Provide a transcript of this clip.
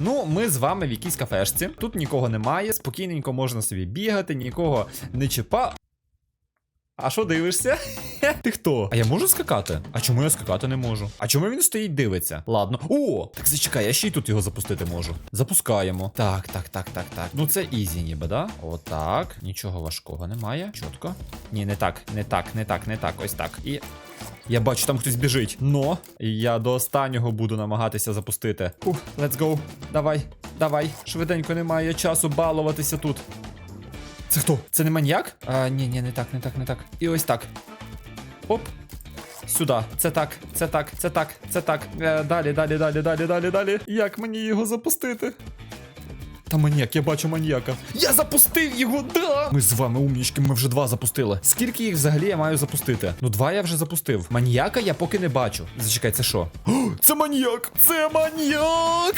Ну, ми з вами в якійсь кафешці. Тут нікого немає, спокійненько можна собі бігати, нікого не чіпа. А що дивишся? Ти хто? А я можу скакати? А чому я скакати не можу? А чому він стоїть дивиться? Ладно. О! Так зачекай, я ще й тут його запустити можу. Запускаємо. Так, так, так, так, так. Ну це ізі, ніби, да? Отак. Нічого важкого немає. Чітко. Ні, не так, не так, не так, не так. Ось так. І. Я бачу, там хтось біжить. Но я до останнього буду намагатися запустити. Ух, let's go. Давай, давай. Швиденько немає часу балуватися тут. Це хто? Це не маньяк? А, ні, ні, не так, не так, не так. І ось так. Оп. Сюди. Це так, це так, це так, це так. Е, далі, далі, далі, далі, далі, далі. Як мені його запустити? Та маньяк, я бачу маньяка. Я запустив його, да! Ми з вами умнічки, ми вже два запустили. Скільки їх взагалі я маю запустити? Ну, два я вже запустив. Маньяка я поки не бачу. Зачекай, це що? Це маньяк! Це маньяк!